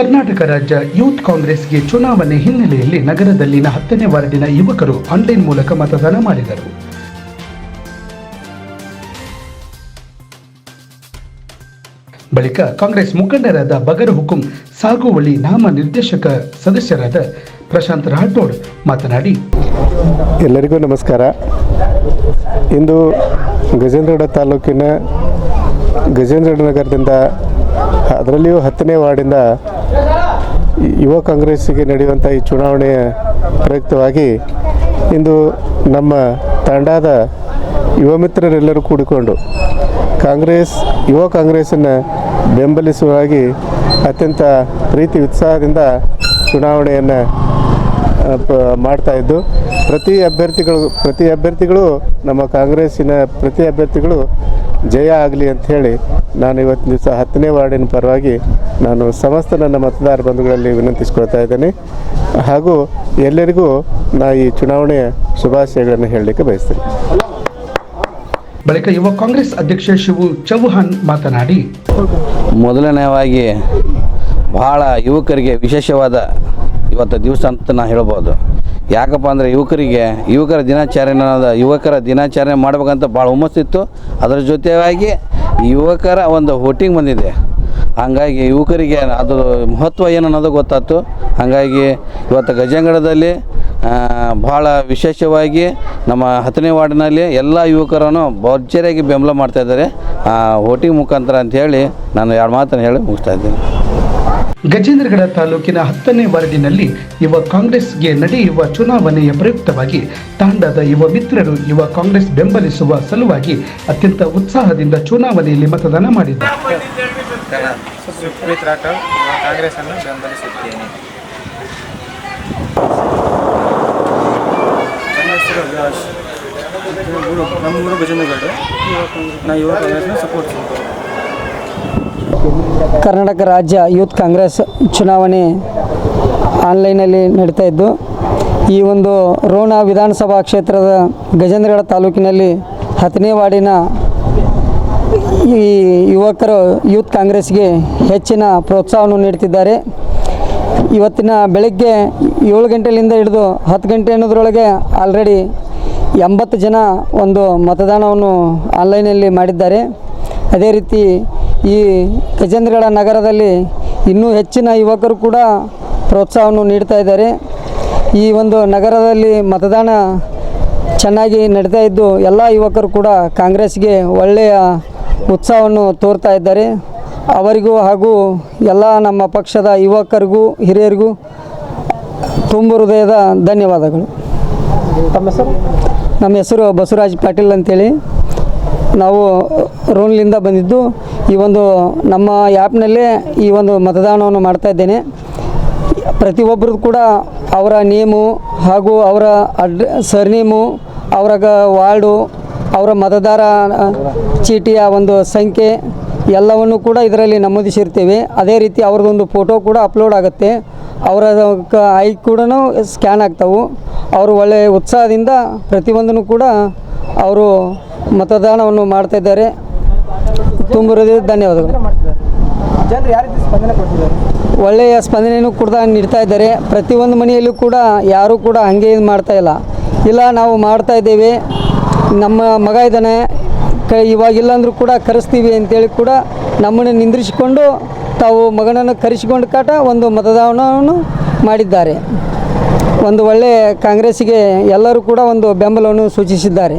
ಕರ್ನಾಟಕ ರಾಜ್ಯ ಯೂತ್ ಕಾಂಗ್ರೆಸ್ಗೆ ಚುನಾವಣೆ ಹಿನ್ನೆಲೆಯಲ್ಲಿ ನಗರದಲ್ಲಿನ ಹತ್ತನೇ ವಾರ್ಡಿನ ಯುವಕರು ಆನ್ಲೈನ್ ಮೂಲಕ ಮತದಾನ ಮಾಡಿದರು. ಬಳಿಕ ಕಾಂಗ್ರೆಸ್ ಮುಖಂಡರಾದ ಬಗರ್ ಹುಕುಂ ಸಾಗುವಳಿ ನಾಮ ನಿರ್ದೇಶಕ ಸದಸ್ಯರಾದ ಪ್ರಶಾಂತ್ ರಾಠೋಡ್ ಮಾತನಾಡಿ. ಎಲ್ಲರಿಗೂ ನಮಸ್ಕಾರ. ಇಂದು ಗಜೇಂದ್ರಗಡ ತಾಲೂಕಿನ ಗಜೇಂದ್ರಗಡ ನಗರದಿಂದ ಅದರಲ್ಲಿಯೂ ಹತ್ತನೇ ವಾರ್ಡಿಂದ ಯುವ ಕಾಂಗ್ರೆಸ್ಸಿಗೆ ನಡೆಯುವಂಥ ಈ ಚುನಾವಣೆಯ ಪ್ರಯುಕ್ತವಾಗಿ ಇಂದು ನಮ್ಮ ತಂಡದ ಯುವ ಮಿತ್ರರೆಲ್ಲರೂ ಕೂಡಿಕೊಂಡು ಕಾಂಗ್ರೆಸ್ ಯುವ ಕಾಂಗ್ರೆಸ್ಸನ್ನು ಬೆಂಬಲಿಸುವಾಗಿ ಅತ್ಯಂತ ಪ್ರೀತಿ ಉತ್ಸಾಹದಿಂದ ಚುನಾವಣೆಯನ್ನು ಆ, ಮಾಡ್ತಾ ಇದ್ದು ಪ್ರತಿ ಅಭ್ಯರ್ಥಿಗಳು ಪ್ರತಿ ಅಭ್ಯರ್ಥಿಗಳು ನಮ್ಮ ಕಾಂಗ್ರೆಸ್ಸಿನ ಪ್ರತಿ ಅಭ್ಯರ್ಥಿಗಳು ಜಯ ಆಗಲಿ ಅಂತ ಹೇಳಿ ನಾನು ಇವತ್ತು ದಿವಸ ಹತ್ತನೇ ವಾರ್ಡಿನ ಪರವಾಗಿ ನಾನು ಸಮಸ್ತ ನನ್ನ ಮತದಾರ ಬಂಧುಗಳಲ್ಲಿ ವಿನಂತಿಸ್ಕೊಳ್ತಾ ಇದ್ದೇನೆ. ಹಾಗೂ ಎಲ್ಲರಿಗೂ ನಾ ಈ ಚುನಾವಣೆಯ ಶುಭಾಶಯಗಳನ್ನು ಹೇಳಲಿಕ್ಕೆ ಬಯಸ್ತೇನೆ. ಬಳಿಕ ಯುವ ಕಾಂಗ್ರೆಸ್ ಅಧ್ಯಕ್ಷ ಶಿವು ಚೌಹಾನ್ ಮಾತನಾಡಿ ಮೊದಲನೆಯವಾಗಿ ಬಹಳ ಯುವಕರಿಗೆ ವಿಶೇಷವಾದ ಇವತ್ತು ದಿವಸ ಅಂತ ನಾ ಹೇಳ್ಬೋದು. ಯಾಕಪ್ಪ ಅಂದರೆ ಯುವಕರಿಗೆ, ಯುವಕರ ದಿನಾಚರಣೆ ಯುವಕರ ದಿನಾಚರಣೆ ಮಾಡ್ಬೇಕಂತ ಭಾಳ ಹುಮ್ಮಸ್ಸಿತ್ತು ಅದರ ಜೊತೆಯಾಗಿ ಯುವಕರ ಒಂದು ವೋಟಿಂಗ್ ಬಂದಿದೆ. ಹಾಗಾಗಿ ಯುವಕರಿಗೆ ಅದು ಮಹತ್ವ ಏನು ಅನ್ನೋದು ಗೊತ್ತಾಯ್ತು. ಹಾಗಾಗಿ ಇವತ್ತು ಗಜಂಗಡದಲ್ಲಿ ಭಾಳ ವಿಶೇಷವಾಗಿ ನಮ್ಮ ಹತ್ತನೇ ವಾರ್ಡಿನಲ್ಲಿ ಎಲ್ಲ ಯುವಕರನ್ನು ಭರ್ಜರಿಯಾಗಿ ಬೆಂಬಲ ಮಾಡ್ತಾಯಿದ್ದಾರೆ ಆ, ವೋಟಿಂಗ್ ಮುಖಾಂತರ ಅಂತ ಹೇಳಿ ನಾನು ಎರಡು ಮಾತನ್ನು ಹೇಳಿ ಮುಗಿಸ್ತಾ ಇದ್ದೀನಿ. ಗಜೇಂದ್ರಗಡ ತಾಲೂಕಿನ ಹತ್ತನೇ ವಾರ್ಡಿನಲ್ಲಿ ಯುವ ಕಾಂಗ್ರೆಸ್ಗೆ ನಡೆಯುವ ಚುನಾವಣೆಯ ಪ್ರಯುಕ್ತವಾಗಿ ತಾಂಡದ ಯುವ ಮಿತ್ರರು ಯುವ ಕಾಂಗ್ರೆಸ್ ಬೆಂಬಲಿಸುವ ಸಲುವಾಗಿ ಅತ್ಯಂತ ಉತ್ಸಾಹದಿಂದ ಚುನಾವಣೆಯಲ್ಲಿ ಮತದಾನ ಮಾಡಿದ್ದಾರೆ. ನಮ್ಮ ಊರು ನಾ ಯುವ ಕಾಂಗ್ರೆಸ್ನ ಸಪೋರ್ಟ್ ಕರ್ನಾಟಕ ರಾಜ್ಯ ಯೂತ್ ಕಾಂಗ್ರೆಸ್ ಚುನಾವಣೆ ಆನ್ಲೈನಲ್ಲಿ ನಡೀತಾ ಇದ್ದು, ಈ ಒಂದು ರೋಣ ವಿಧಾನಸಭಾ ಕ್ಷೇತ್ರದ ಗಜೇಂದ್ರಗಡ ತಾಲೂಕಿನಲ್ಲಿ ಹತ್ತನೇ ವಾರ್ಡಿನ ಈ ಯುವಕರು ಯೂತ್ ಕಾಂಗ್ರೆಸ್ಗೆ ಹೆಚ್ಚಿನ ಪ್ರೋತ್ಸಾಹವನ್ನು ನೀಡ್ತಿದ್ದಾರೆ. ಇವತ್ತಿನ ಬೆಳಗ್ಗೆ ಏಳು ಗಂಟೆಯಿಂದ ಹಿಡಿದು ಹತ್ತು ಗಂಟೆ ಅನ್ನೋದ್ರೊಳಗೆ ಆಲ್ರೆಡಿ ಎಂಬತ್ತು ಜನ ಒಂದು ಮತದಾನವನ್ನು ಆನ್ಲೈನಲ್ಲಿ ಮಾಡಿದ್ದಾರೆ. ಅದೇ ರೀತಿ ಈ ಗಜೇಂದ್ರಗಡ ನಗರದಲ್ಲಿ ಇನ್ನೂ ಹೆಚ್ಚಿನ ಯುವಕರು ಕೂಡ ಪ್ರೋತ್ಸಾಹವನ್ನು ನೀಡ್ತಾ ಇದ್ದಾರೆ. ಈ ಒಂದು ನಗರದಲ್ಲಿ ಮತದಾನ ಚೆನ್ನಾಗಿ ನಡೀತಾ ಇದ್ದು ಎಲ್ಲ ಯುವಕರು ಕೂಡ ಕಾಂಗ್ರೆಸ್ಗೆ ಒಳ್ಳೆಯ ಉತ್ಸಾಹವನ್ನು ತೋರ್ತಾ ಇದ್ದಾರೆ. ಅವರಿಗೂ ಹಾಗೂ ಎಲ್ಲ ನಮ್ಮ ಪಕ್ಷದ ಯುವಕರಿಗೂ ಹಿರಿಯರಿಗೂ ತುಂಬ ಹೃದಯದ ಧನ್ಯವಾದಗಳು. ತಮ್ಮ ಹೆಸರು? ನಮ್ಮ ಹೆಸರು ಬಸವರಾಜ್ ಪಾಟೀಲ್ ಅಂತೇಳಿ. ನಾವು ರೋನ್ಲಿಂದ ಬಂದಿದ್ದು ಈ ಒಂದು ನಮ್ಮ ಆ್ಯಪ್ನಲ್ಲೇ ಈ ಒಂದು ಮತದಾನವನ್ನು ಮಾಡ್ತಾ ಇದ್ದೇನೆ. ಪ್ರತಿಯೊಬ್ಬರದ್ದು ಕೂಡ ಅವರ ನೇಮು ಹಾಗೂ ಅವರ ಅಡ್ ಸರ್ನೇಮು, ಅವರ ವಾರ್ಡು, ಅವರ ಮತದಾರ ಚೀಟಿಯ ಒಂದು ಸಂಖ್ಯೆ ಎಲ್ಲವನ್ನು ಕೂಡ ಇದರಲ್ಲಿ ನಮೂದಿಸಿರ್ತೇವೆ. ಅದೇ ರೀತಿ ಅವ್ರದ್ದೊಂದು ಫೋಟೋ ಕೂಡ ಅಪ್ಲೋಡ್ ಆಗುತ್ತೆ. ಅವರ ಐ ಕೂಡ ಸ್ಕ್ಯಾನ್ ಆಗ್ತಾವೆ. ಅವರು ಒಳ್ಳೆಯ ಉತ್ಸಾಹದಿಂದ ಪ್ರತಿಯೊಂದನ್ನು ಕೂಡ ಅವರು ಮತದಾನವನ್ನು ಮಾಡ್ತಾ ಇದ್ದಾರೆ ಧನ್ಯವಾದಗಳು. ಜನರು ಯಾವ ರೀತಿ ಸ್ಪಂದನೆ ಕೊಡ್ತಿದ್ದಾರೆ? ಒಳ್ಳೆಯ ಸ್ಪಂದನೆಯನ್ನು ಕೂಡ ನೀಡ್ತಾ ಇದ್ದಾರೆ. ಪ್ರತಿಯೊಂದು ಮನೆಯಲ್ಲೂ ಕೂಡ ಯಾರೂ ಕೂಡ ಹಾಗೆ ಇದು ಮಾಡ್ತಾ ಇಲ್ಲ. ಇಲ್ಲ ನಾವು ಮಾಡ್ತಾ ಇದ್ದೇವೆ. ನಮ್ಮ ಮಗ ಇದ್ದಾನೆ. ಕ ಇವಾಗಿಲ್ಲ ಅಂದರೂ ಕೂಡ ಕರೆಸ್ತೀವಿ ಅಂತೇಳಿ ಕೂಡ ನಮ್ಮನ್ನು ನಿಂದ್ರಿಸಿಕೊಂಡು ತಾವು ಮಗನನ್ನು ಕರೆಸಿಕೊಂಡು ಕಾಟ ಒಂದು ಮತದಾನವನ್ನು ಮಾಡಿದ್ದಾರೆ. ಒಂದು ಒಳ್ಳೆಯ ಕಾಂಗ್ರೆಸ್ಸಿಗೆ ಎಲ್ಲರೂ ಕೂಡ ಒಂದು ಬೆಂಬಲವನ್ನು ಸೂಚಿಸಿದ್ದಾರೆ.